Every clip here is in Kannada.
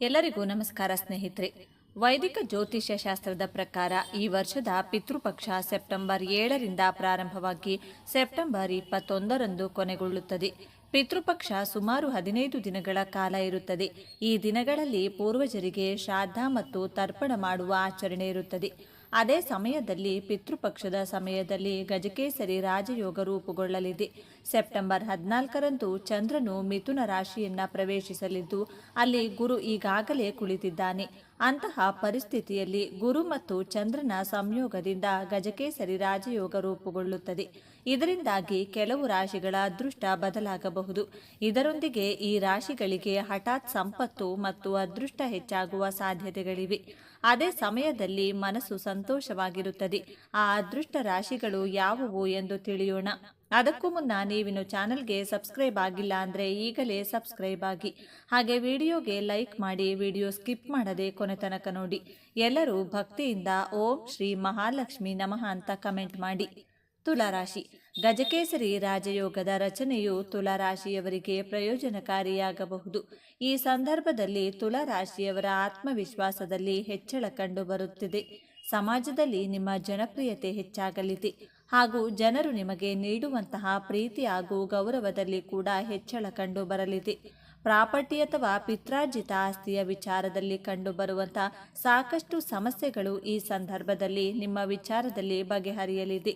ಎಲ್ಲರಿಗೂ ನಮಸ್ಕಾರ ಸ್ನೇಹಿತರೆ. ವೈದಿಕ ಜ್ಯೋತಿಷ್ಯ ಶಾಸ್ತ್ರದ ಪ್ರಕಾರ ಈ ವರ್ಷದ ಪಿತೃಪಕ್ಷ ಸೆಪ್ಟೆಂಬರ್ ಏಳರಿಂದ ಪ್ರಾರಂಭವಾಗಿ ಸೆಪ್ಟೆಂಬರ್ ಇಪ್ಪತ್ತೊಂದರಂದು ಕೊನೆಗೊಳ್ಳುತ್ತದೆ. ಪಿತೃಪಕ್ಷ ಸುಮಾರು ಹದಿನೈದು ದಿನಗಳ ಕಾಲ ಇರುತ್ತದೆ. ಈ ದಿನಗಳಲ್ಲಿ ಪೂರ್ವಜರಿಗೆ ಶ್ರಾದ್ದ ಮತ್ತು ತರ್ಪಣ ಮಾಡುವ ಆಚರಣೆ ಇರುತ್ತದೆ. ಅದೇ ಸಮಯದಲ್ಲಿ ಪಿತೃಪಕ್ಷದ ಸಮಯದಲ್ಲಿ ಗಜಕೇಸರಿ ರಾಜಯೋಗ ರೂಪುಗೊಳ್ಳಲಿದೆ. ಸೆಪ್ಟೆಂಬರ್ ಹದಿನಾಲ್ಕರಂದು ಚಂದ್ರನು ಮಿಥುನ ರಾಶಿಯನ್ನ ಪ್ರವೇಶಿಸಲಿದ್ದು, ಅಲ್ಲಿ ಗುರು ಈಗಾಗಲೇ ಕುಳಿತಿದ್ದಾನೆ. ಅಂತಹ ಪರಿಸ್ಥಿತಿಯಲ್ಲಿ ಗುರು ಮತ್ತು ಚಂದ್ರನ ಸಂಯೋಗದಿಂದ ಗಜಕೇಸರಿ ರಾಜಯೋಗ ರೂಪುಗೊಳ್ಳುತ್ತದೆ. ಇದರಿಂದಾಗಿ ಕೆಲವು ರಾಶಿಗಳ ಅದೃಷ್ಟ ಬದಲಾಗಬಹುದು. ಇದರೊಂದಿಗೆ ಈ ರಾಶಿಗಳಿಗೆ ಹಠಾತ್ ಸಂಪತ್ತು ಮತ್ತು ಅದೃಷ್ಟ ಹೆಚ್ಚಾಗುವ ಸಾಧ್ಯತೆಗಳಿವೆ. ಅದೇ ಸಮಯದಲ್ಲಿ ಮನಸ್ಸು ಸಂತೋಷವಾಗಿರುತ್ತದೆ. ಆ ಅದೃಷ್ಟ ರಾಶಿಗಳು ಯಾವುವು ಎಂದು ತಿಳಿಯೋಣ. ಅದಕ್ಕೂ ಮುನ್ನ ನೀವಿನ ಚಾನಲ್ಗೆ ಸಬ್ಸ್ಕ್ರೈಬ್ ಆಗಿಲ್ಲ ಅಂದರೆ ಈಗಲೇ ಸಬ್ಸ್ಕ್ರೈಬ್ ಆಗಿ. ಹಾಗೆ ವಿಡಿಯೋಗೆ ಲೈಕ್ ಮಾಡಿ ವಿಡಿಯೋ ಸ್ಕಿಪ್ ಮಾಡದೆ ಕೊನೆ ತನಕ ನೋಡಿ. ಎಲ್ಲರೂ ಭಕ್ತಿಯಿಂದ ಓಂ ಶ್ರೀ ಮಹಾಲಕ್ಷ್ಮಿ ನಮಃ ಅಂತ ಕಮೆಂಟ್ ಮಾಡಿ. ತುಲಾರಾಶಿ. ಗಜಕೇಸರಿ ರಾಜಯೋಗದ ರಚನೆಯು ತುಲಾರಾಶಿಯವರಿಗೆ ಪ್ರಯೋಜನಕಾರಿಯಾಗಬಹುದು. ಈ ಸಂದರ್ಭದಲ್ಲಿ ತುಲಾರಾಶಿಯವರ ಆತ್ಮವಿಶ್ವಾಸದಲ್ಲಿ ಹೆಚ್ಚಳ ಕಂಡುಬರುತ್ತಿದೆ ಸಮಾಜದಲ್ಲಿ ನಿಮ್ಮ ಜನಪ್ರಿಯತೆ ಹೆಚ್ಚಾಗಲಿದೆ ಹಾಗೂ ಜನರು ನಿಮಗೆ ನೀಡುವಂತಹ ಪ್ರೀತಿ ಹಾಗೂ ಗೌರವದಲ್ಲಿ ಕೂಡ ಹೆಚ್ಚಳ ಕಂಡು ಬರಲಿದೆ. ಪ್ರಾಪರ್ಟಿ ಅಥವಾ ಪಿತ್ರಾರ್ಜಿತ ಆಸ್ತಿಯ ವಿಚಾರದಲ್ಲಿ ಕಂಡುಬರುವಂತಹ ಸಾಕಷ್ಟು ಸಮಸ್ಯೆಗಳು ಈ ಸಂದರ್ಭದಲ್ಲಿ ನಿಮ್ಮ ವಿಚಾರದಲ್ಲಿ ಬಗೆಹರಿಯಲಿದೆ.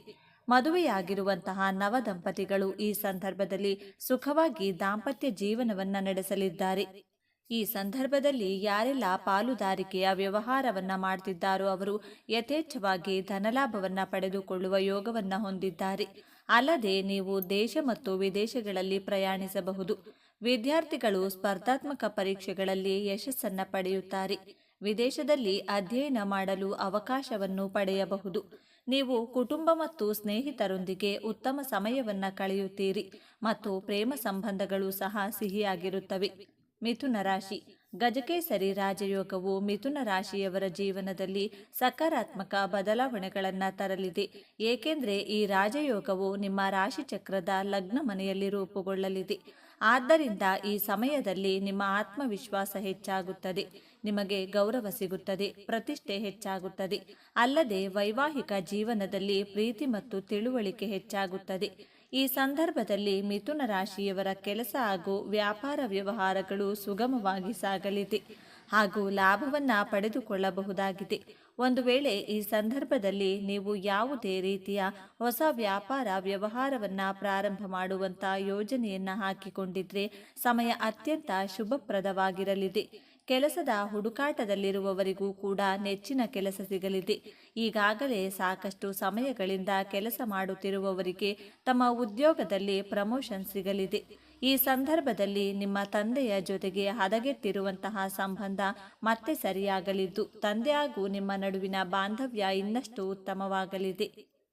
ಮದುವೆಯಾಗಿರುವಂತಹ ನವ ದಂಪತಿಗಳು ಈ ಸಂದರ್ಭದಲ್ಲಿ ಸುಖವಾಗಿ ದಾಂಪತ್ಯ ಜೀವನವನ್ನು ನಡೆಸಲಿದ್ದಾರೆ. ಈ ಸಂದರ್ಭದಲ್ಲಿ ಯಾರೆಲ್ಲ ಪಾಲುದಾರಿಕೆಯ ವ್ಯವಹಾರವನ್ನ ಮಾಡ್ತಿದ್ದಾರೋ ಅವರು ಯಥೇಚ್ಛವಾಗಿ ಧನಲಾಭವನ್ನ ಪಡೆದುಕೊಳ್ಳುವ ಯೋಗವನ್ನ ಹೊಂದಿದ್ದಾರೆ. ಅಲ್ಲದೆ ನೀವು ದೇಶ ಮತ್ತು ವಿದೇಶಗಳಲ್ಲಿ ಪ್ರಯಾಣಿಸಬಹುದು. ವಿದ್ಯಾರ್ಥಿಗಳು ಸ್ಪರ್ಧಾತ್ಮಕ ಪರೀಕ್ಷೆಗಳಲ್ಲಿ ಯಶಸ್ಸನ್ನ ಪಡೆಯುತ್ತಾರೆ. ವಿದೇಶದಲ್ಲಿ ಅಧ್ಯಯನ ಮಾಡಲು ಅವಕಾಶವನ್ನು ಪಡೆಯಬಹುದು. ನೀವು ಕುಟುಂಬ ಮತ್ತು ಸ್ನೇಹಿತರೊಂದಿಗೆ ಉತ್ತಮ ಸಮಯವನ್ನ ಕಳೆಯುತ್ತೀರಿ ಮತ್ತು ಪ್ರೇಮ ಸಂಬಂಧಗಳು ಸಹ ಸಿಹಿಯಾಗಿರುತ್ತವೆ. ಮಿಥುನ ರಾಶಿ. ಗಜಕೇಸರಿ ರಾಜಯೋಗವು ಮಿಥುನ ರಾಶಿಯವರ ಜೀವನದಲ್ಲಿ ಸಕಾರಾತ್ಮಕ ಬದಲಾವಣೆಗಳನ್ನು ತರಲಿದೆ. ಏಕೆಂದರೆ ಈ ರಾಜಯೋಗವು ನಿಮ್ಮ ರಾಶಿ ಚಕ್ರದ ಲಗ್ನ ಮನೆಯಲ್ಲಿ ರೂಪುಗೊಳ್ಳಲಿದೆ. ಆದ್ದರಿಂದ ಈ ಸಮಯದಲ್ಲಿ ನಿಮ್ಮ ಆತ್ಮವಿಶ್ವಾಸ ಹೆಚ್ಚಾಗುತ್ತದೆ. ನಿಮಗೆ ಗೌರವ ಸಿಗುತ್ತದೆ, ಪ್ರತಿಷ್ಠೆ ಹೆಚ್ಚಾಗುತ್ತದೆ. ಅಲ್ಲದೆ ವೈವಾಹಿಕ ಜೀವನದಲ್ಲಿ ಪ್ರೀತಿ ಮತ್ತು ತಿಳುವಳಿಕೆ ಹೆಚ್ಚಾಗುತ್ತದೆ. ಈ ಸಂದರ್ಭದಲ್ಲಿ ಮಿಥುನ ರಾಶಿಯವರ ಕೆಲಸ ಹಾಗೂ ವ್ಯಾಪಾರ ವ್ಯವಹಾರಗಳು ಸುಗಮವಾಗಿ ಸಾಗಲಿದೆ ಹಾಗೂ ಲಾಭವನ್ನು ಪಡೆದುಕೊಳ್ಳಬಹುದಾಗಿದೆ. ಒಂದು ವೇಳೆ ಈ ಸಂದರ್ಭದಲ್ಲಿ ನೀವು ಯಾವುದೇ ರೀತಿಯ ಹೊಸ ವ್ಯಾಪಾರ ವ್ಯವಹಾರವನ್ನು ಪ್ರಾರಂಭ ಮಾಡುವಂಥ ಯೋಜನೆಯನ್ನು ಹಾಕಿಕೊಂಡಿದ್ರೆ ಸಮಯ ಅತ್ಯಂತ ಶುಭಪ್ರದವಾಗಿರಲಿದೆ. ಕೆಲಸದ ಹುಡುಕಾಟದಲ್ಲಿರುವವರಿಗೂ ಕೂಡ ನೆಚ್ಚಿನ ಕೆಲಸ ಸಿಗಲಿದೆ. ಈಗಾಗಲೇ ಸಾಕಷ್ಟು ಸಮಯಗಳಿಂದ ಕೆಲಸ ಮಾಡುತ್ತಿರುವವರಿಗೆ ತಮ್ಮ ಉದ್ಯೋಗದಲ್ಲಿ ಪ್ರಮೋಷನ್ ಸಿಗಲಿದೆ. ಈ ಸಂದರ್ಭದಲ್ಲಿ ನಿಮ್ಮ ತಂದೆಯ ಜೊತೆಗೆ ಹದಗೆಟ್ಟಿರುವಂತಹ ಸಂಬಂಧ ಮತ್ತೆ ಸರಿಯಾಗಲಿದ್ದು ತಂದೆ ಹಾಗೂ ನಿಮ್ಮ ನಡುವಿನ ಬಾಂಧವ್ಯ ಇನ್ನಷ್ಟು ಉತ್ತಮವಾಗಲಿದೆ.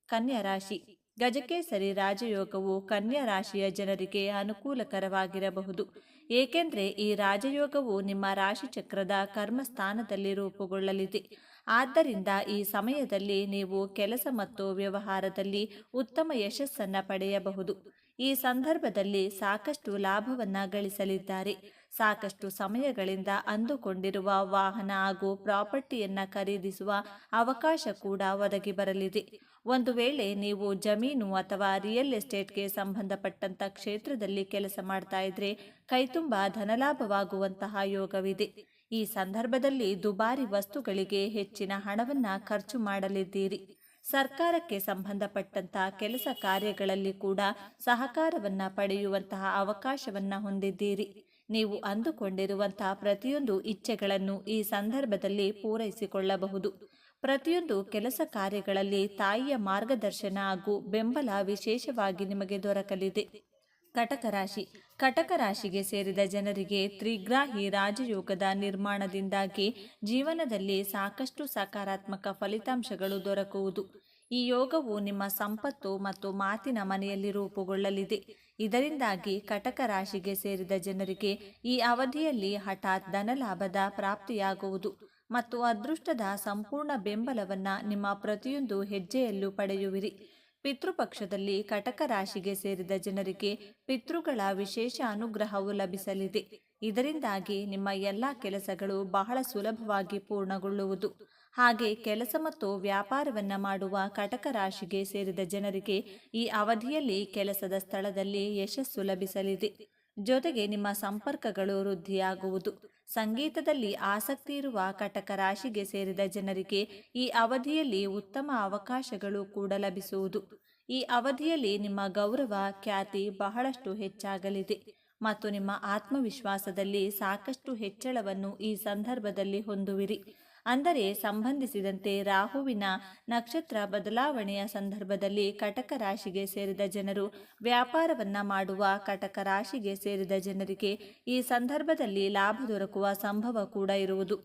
ಕನ್ಯಾ ರಾಶಿ ಗಜಕೇಸರಿ ರಾಜಯೋಗವು ಕನ್ಯಾ ರಾಶಿಯ ಜನರಿಗೆ ಅನುಕೂಲಕರವಾಗಿರಬಹುದು. ಏಕೆಂದರೆ ಈ ರಾಜಯೋಗವು ನಿಮ್ಮ ರಾಶಿ ಚಕ್ರದ ಕರ್ಮಸ್ಥಾನದಲ್ಲಿ ರೂಪುಗೊಳ್ಳಲಿದೆ. ಆದ್ದರಿಂದ ಈ ಸಮಯದಲ್ಲಿ ನೀವು ಕೆಲಸ ಮತ್ತು ವ್ಯವಹಾರದಲ್ಲಿ ಉತ್ತಮ ಯಶಸ್ಸನ್ನು ಪಡೆಯಬಹುದು. ಈ ಸಂದರ್ಭದಲ್ಲಿ ಸಾಕಷ್ಟು ಲಾಭವನ್ನು ಗಳಿಸಲಿದ್ದಾರೆ. ಸಾಕಷ್ಟು ಸಮಯಗಳಿಂದ ಅಂದುಕೊಂಡಿರುವ ವಾಹನ ಹಾಗೂ ಪ್ರಾಪರ್ಟಿಯನ್ನು ಖರೀದಿಸುವ ಅವಕಾಶ ಕೂಡ ಒದಗಿ ಬರಲಿದೆ. ಒಂದು ವೇಳೆ ನೀವು ಜಮೀನು ಅಥವಾ ರಿಯಲ್ ಎಸ್ಟೇಟ್ಗೆ ಸಂಬಂಧಪಟ್ಟಂತ ಕ್ಷೇತ್ರದಲ್ಲಿ ಕೆಲಸ ಮಾಡ್ತಾ ಇದ್ರೆ ಕೈತುಂಬ ಧನಲಾಭವಾಗುವಂತಹ ಯೋಗವಿದೆ. ಈ ಸಂದರ್ಭದಲ್ಲಿ ದುಬಾರಿ ವಸ್ತುಗಳಿಗೆ ಹೆಚ್ಚಿನ ಹಣವನ್ನ ಖರ್ಚು ಮಾಡಲಿದ್ದೀರಿ. ಸರ್ಕಾರಕ್ಕೆ ಸಂಬಂಧಪಟ್ಟಂತಹ ಕೆಲಸ ಕಾರ್ಯಗಳಲ್ಲಿ ಕೂಡ ಸಹಕಾರವನ್ನ ಪಡೆಯುವಂತಹ ಅವಕಾಶವನ್ನ ಹೊಂದಿದ್ದೀರಿ. ನೀವು ಅಂದುಕೊಂಡಿರುವಂತಹ ಪ್ರತಿಯೊಂದು ಇಚ್ಛೆಗಳನ್ನು ಈ ಸಂದರ್ಭದಲ್ಲಿ ಪೂರೈಸಿಕೊಳ್ಳಬಹುದು. ಪ್ರತಿಯೊಂದು ಕೆಲಸ ಕಾರ್ಯಗಳಲ್ಲಿ ತಾಯಿಯ ಮಾರ್ಗದರ್ಶನ ಹಾಗೂ ಬೆಂಬಲ ವಿಶೇಷವಾಗಿ ನಿಮಗೆ ದೊರಕಲಿದೆ. ಕಟಕ ರಾಶಿ. ಕಟಕ ರಾಶಿಗೆ ಸೇರಿದ ಜನರಿಗೆ ತ್ರಿಗ್ರಾಹಿ ರಾಜಯೋಗದ ನಿರ್ಮಾಣದಿಂದಾಗಿ ಜೀವನದಲ್ಲಿ ಸಾಕಷ್ಟು ಸಕಾರಾತ್ಮಕ ಫಲಿತಾಂಶಗಳು ದೊರಕುವುದು. ಈ ಯೋಗವು ನಿಮ್ಮ ಸಂಪತ್ತು ಮತ್ತು ಮಾತಿನ ಮನೆಯಲ್ಲಿ ರೂಪುಗೊಳ್ಳಲಿದೆ. ಇದರಿಂದಾಗಿ ಕಟಕ ರಾಶಿಗೆ ಸೇರಿದ ಜನರಿಗೆ ಈ ಅವಧಿಯಲ್ಲಿ ಹಠಾತ್ ಧನಲಾಭದ ಪ್ರಾಪ್ತಿಯಾಗುವುದು. ಮತ್ತು ಅದೃಷ್ಟದ ಸಂಪೂರ್ಣ ಬೆಂಬಲವನ್ನು ನಿಮ್ಮ ಪ್ರತಿಯೊಂದು ಹೆಜ್ಜೆಯಲ್ಲೂ ಪಡೆಯುವಿರಿ. ಪಿತೃಪಕ್ಷದಲ್ಲಿ ಕಟಕ ರಾಶಿಗೆ ಸೇರಿದ ಜನರಿಗೆ ಪಿತೃಗಳ ವಿಶೇಷ ಅನುಗ್ರಹವು ಲಭಿಸಲಿದೆ. ಇದರಿಂದಾಗಿ ನಿಮ್ಮ ಎಲ್ಲ ಕೆಲಸಗಳು ಬಹಳ ಸುಲಭವಾಗಿ ಪೂರ್ಣಗೊಳ್ಳುವುದು. ಹಾಗೆ ಕೆಲಸ ಮತ್ತು ವ್ಯಾಪಾರವನ್ನು ಮಾಡುವ ಕಟಕ ರಾಶಿಗೆ ಸೇರಿದ ಜನರಿಗೆ ಈ ಅವಧಿಯಲ್ಲಿ ಕೆಲಸದ ಸ್ಥಳದಲ್ಲಿ ಯಶಸ್ಸು ಲಭಿಸಲಿದೆ. ಜೊತೆಗೆ ನಿಮ್ಮ ಸಂಪರ್ಕಗಳು ವೃದ್ಧಿಯಾಗುವುದು. ಸಂಗೀತದಲ್ಲಿ ಆಸಕ್ತಿ ಇರುವ ಕಟಕ ರಾಶಿಗೆ ಸೇರಿದ ಜನರಿಗೆ ಈ ಅವಧಿಯಲ್ಲಿ ಉತ್ತಮ ಅವಕಾಶಗಳು ಕೂಡ ಲಭಿಸುವುದು. ಈ ಅವಧಿಯಲ್ಲಿ ನಿಮ್ಮ ಗೌರವ, ಖ್ಯಾತಿ ಬಹಳಷ್ಟು ಹೆಚ್ಚಾಗಲಿದೆ ಮತ್ತು ನಿಮ್ಮ ಆತ್ಮವಿಶ್ವಾಸದಲ್ಲಿ ಸಾಕಷ್ಟು ಹೆಚ್ಚಳವನ್ನು ಈ ಸಂದರ್ಭದಲ್ಲಿ ಹೊಂದುವಿರಿ. ಅಂದರೆ ಸಂಬಂಧಿಸಿದಂತೆ ರಾಹುವಿನ ನಕ್ಷತ್ರ ಬದಲಾವಣೆಯ ಸಂದರ್ಭದಲ್ಲಿ ಕಟಕ ರಾಶಿಗೆ ಸೇರಿದ ಜನರು ವ್ಯಾಪಾರವನ್ನ ಮಾಡುವ ಕಟಕ ರಾಶಿಗೆ ಸೇರಿದ ಜನರಿಗೆ ಈ ಸಂದರ್ಭದಲ್ಲಿ ಲಾಭ ದೊರಕುವ ಸಂಭವ ಕೂಡ ಇರುವುದು.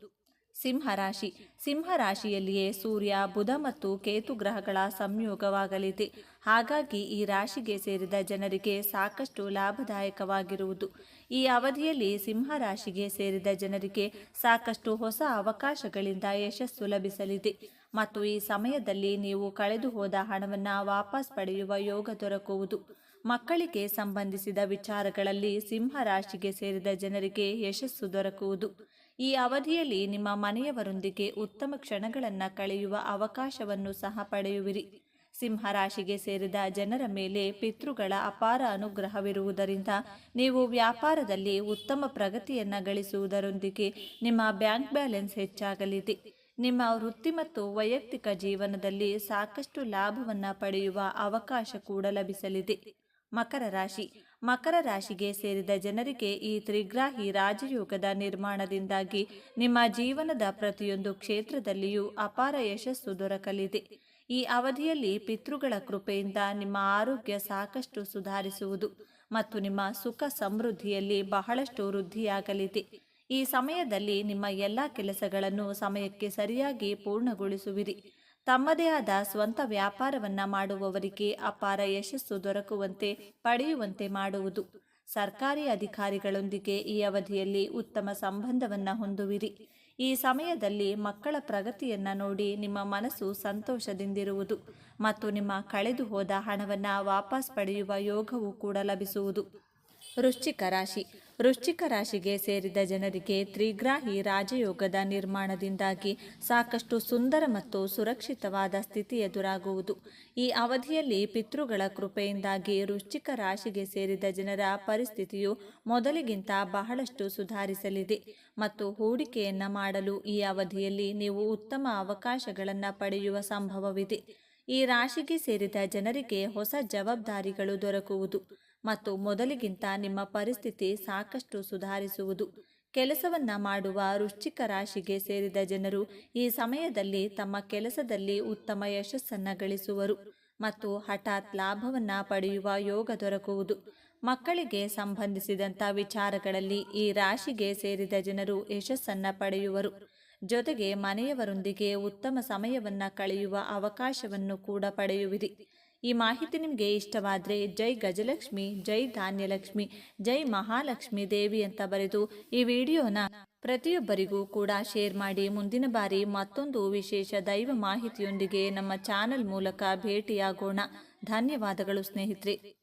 ಸಿಂಹರಾಶಿ. ಸಿಂಹರಾಶಿಯಲ್ಲಿಯೇ ಸೂರ್ಯ, ಬುಧ ಮತ್ತು ಕೇತು ಗ್ರಹಗಳ ಸಂಯೋಗವಾಗಲಿದೆ. ಹಾಗಾಗಿ ಈ ರಾಶಿಗೆ ಸೇರಿದ ಜನರಿಗೆ ಸಾಕಷ್ಟು ಲಾಭದಾಯಕವಾಗಿರುವುದು. ಈ ಅವಧಿಯಲ್ಲಿ ಸಿಂಹರಾಶಿಗೆ ಸೇರಿದ ಜನರಿಗೆ ಸಾಕಷ್ಟು ಹೊಸ ಅವಕಾಶಗಳಿಂದ ಯಶಸ್ಸು ಲಭಿಸಲಿದೆ. ಮತ್ತು ಈ ಸಮಯದಲ್ಲಿ ನೀವು ಕಳೆದು ಹೋದ ಹಣವನ್ನು ವಾಪಸ್ ಪಡೆಯುವ ಯೋಗ ದೊರಕುವುದು. ಮಕ್ಕಳಿಗೆ ಸಂಬಂಧಿಸಿದ ವಿಚಾರಗಳಲ್ಲಿ ಸಿಂಹರಾಶಿಗೆ ಸೇರಿದ ಜನರಿಗೆ ಯಶಸ್ಸು ದೊರಕುವುದು. ಈ ಅವಧಿಯಲ್ಲಿ ನಿಮ್ಮ ಮನೆಯವರೊಂದಿಗೆ ಉತ್ತಮ ಕ್ಷಣಗಳನ್ನು ಕಳೆಯುವ ಅವಕಾಶವನ್ನು ಸಹ ಪಡೆಯುವಿರಿ. ಸಿಂಹರಾಶಿಗೆ ಸೇರಿದ ಜನರ ಮೇಲೆ ಪಿತೃಗಳ ಅಪಾರ ಅನುಗ್ರಹವಿರುವುದರಿಂದ ನೀವು ವ್ಯಾಪಾರದಲ್ಲಿ ಉತ್ತಮ ಪ್ರಗತಿಯನ್ನು ಗಳಿಸುವುದರೊಂದಿಗೆ ನಿಮ್ಮ ಬ್ಯಾಂಕ್ ಬ್ಯಾಲೆನ್ಸ್ ಹೆಚ್ಚಾಗಲಿದೆ. ನಿಮ್ಮ ವೃತ್ತಿ ಮತ್ತು ವೈಯಕ್ತಿಕ ಜೀವನದಲ್ಲಿ ಸಾಕಷ್ಟು ಲಾಭವನ್ನು ಪಡೆಯುವ ಅವಕಾಶ ಕೂಡ ಲಭಿಸಲಿದೆ. ಮಕರ ರಾಶಿ ಮಕರ ರಾಶಿಗೆ ಸೇರಿದ ಜನರಿಗೆ ಈ ತ್ರಿಗ್ರಾಹಿ ರಾಜಯೋಗದ ನಿರ್ಮಾಣದಿಂದಾಗಿ ನಿಮ್ಮ ಜೀವನದ ಪ್ರತಿಯೊಂದು ಕ್ಷೇತ್ರದಲ್ಲಿಯೂ ಅಪಾರ ಯಶಸ್ಸು ದೊರಕಲಿದೆ. ಈ ಅವಧಿಯಲ್ಲಿ ಪಿತೃಗಳ ಕೃಪೆಯಿಂದ ನಿಮ್ಮ ಆರೋಗ್ಯ ಸಾಕಷ್ಟು ಸುಧಾರಿಸುವುದು ಮತ್ತು ನಿಮ್ಮ ಸುಖ ಸಮೃದ್ಧಿಯಲ್ಲಿ ಬಹಳಷ್ಟು ವೃದ್ಧಿಯಾಗಲಿದೆ. ಈ ಸಮಯದಲ್ಲಿ ನಿಮ್ಮ ಎಲ್ಲ ಕೆಲಸಗಳನ್ನು ಸಮಯಕ್ಕೆ ಸರಿಯಾಗಿ ಪೂರ್ಣಗೊಳಿಸುವಿರಿ. ತಮ್ಮದೇ ಆದ ಸ್ವಂತ ವ್ಯಾಪಾರವನ್ನ ಮಾಡುವವರಿಗೆ ಅಪಾರ ಯಶಸ್ಸು ದೊರಕುವಂತೆ ಪಡೆಯುವಂತೆ ಮಾಡುವುದು. ಸರ್ಕಾರಿ ಅಧಿಕಾರಿಗಳೊಂದಿಗೆ ಈ ಅವಧಿಯಲ್ಲಿ ಉತ್ತಮ ಸಂಬಂಧವನ್ನ ಹೊಂದುವಿರಿ. ಈ ಸಮಯದಲ್ಲಿ ಮಕ್ಕಳ ಪ್ರಗತಿಯನ್ನ ನೋಡಿ ನಿಮ್ಮ ಮನಸ್ಸು ಸಂತೋಷದಿಂದಿರುವುದು ಮತ್ತು ನಿಮ್ಮ ಕಳೆದು ಹೋದ ಹಣವನ್ನು ವಾಪಸ್ ಪಡೆಯುವ ಯೋಗವೂ ಕೂಡ ಲಭಿಸುವುದು. ವೃಶ್ಚಿಕ ರಾಶಿ. ವೃಶ್ಚಿಕ ರಾಶಿಗೆ ಸೇರಿದ ಜನರಿಗೆ ತ್ರಿಗ್ರಾಹಿ ರಾಜಯೋಗದ ನಿರ್ಮಾಣದಿಂದಾಗಿ ಸಾಕಷ್ಟು ಸುಂದರ ಮತ್ತು ಸುರಕ್ಷಿತವಾದ ಸ್ಥಿತಿ ಎದುರಾಗುವುದು. ಈ ಅವಧಿಯಲ್ಲಿ ಪಿತೃಗಳ ಕೃಪೆಯಿಂದಾಗಿ ವೃಶ್ಚಿಕ ರಾಶಿಗೆ ಸೇರಿದ ಜನರ ಪರಿಸ್ಥಿತಿಯು ಮೊದಲಿಗಿಂತ ಬಹಳಷ್ಟು ಸುಧಾರಿಸಲಿದೆ. ಮತ್ತು ಹೂಡಿಕೆಯನ್ನು ಮಾಡಲು ಈ ಅವಧಿಯಲ್ಲಿ ನೀವು ಉತ್ತಮ ಅವಕಾಶಗಳನ್ನು ಪಡೆಯುವ ಸಂಭವವಿದೆ. ಈ ರಾಶಿಗೆ ಸೇರಿದ ಜನರಿಗೆ ಹೊಸ ಜವಾಬ್ದಾರಿಗಳು ದೊರಕುವುದು. ಮತ್ತು ಮೊದಲಿಗಿಂತ ನಿಮ್ಮ ಪರಿಸ್ಥಿತಿ ಸಾಕಷ್ಟು ಸುಧಾರಿಸುವುದು. ಕೆಲಸವನ್ನ ಮಾಡುವ ವೃಶ್ಚಿಕ ರಾಶಿಗೆ ಸೇರಿದ ಜನರು ಈ ಸಮಯದಲ್ಲಿ ತಮ್ಮ ಕೆಲಸದಲ್ಲಿ ಉತ್ತಮ ಯಶಸ್ಸನ್ನ ಗಳಿಸುವರು ಮತ್ತು ಹಠಾತ್ ಲಾಭವನ್ನ ಪಡೆಯುವ ಯೋಗ ದೊರಕುವುದು. ಮಕ್ಕಳಿಗೆ ಸಂಬಂಧಿಸಿದಂಥ ವಿಚಾರಗಳಲ್ಲಿ ಈ ರಾಶಿಗೆ ಸೇರಿದ ಜನರು ಯಶಸ್ಸನ್ನ ಪಡೆಯುವರು. ಜೊತೆಗೆ ಮನೆಯವರೊಂದಿಗೆ ಉತ್ತಮ ಸಮಯವನ್ನ ಕಳೆಯುವ ಅವಕಾಶವನ್ನು ಕೂಡ ಪಡೆಯುವಿರಿ. ಈ ಮಾಹಿತಿ ನಿಮಗೆ ಇಷ್ಟವಾದರೆ ಜೈ ಗಜಲಕ್ಷ್ಮಿ, ಜೈ ಧಾನ್ಯಲಕ್ಷ್ಮಿ, ಜೈ ಮಹಾಲಕ್ಷ್ಮಿ ದೇವಿ ಅಂತ ಬರೆದು ಈ ವಿಡಿಯೋನ ಪ್ರತಿಯೊಬ್ಬರಿಗೂ ಕೂಡ ಶೇರ್ ಮಾಡಿ ಮುಂದಿನ ಬಾರಿ ಮತ್ತೊಂದು ವಿಶೇಷ ದೈವ ಮಾಹಿತಿಯೊಂದಿಗೆ ನಮ್ಮ ಚಾನೆಲ್ ಮೂಲಕ ಭೇಟಿಯಾಗೋಣ. ಧನ್ಯವಾದಗಳು ಸ್ನೇಹಿತರೆ.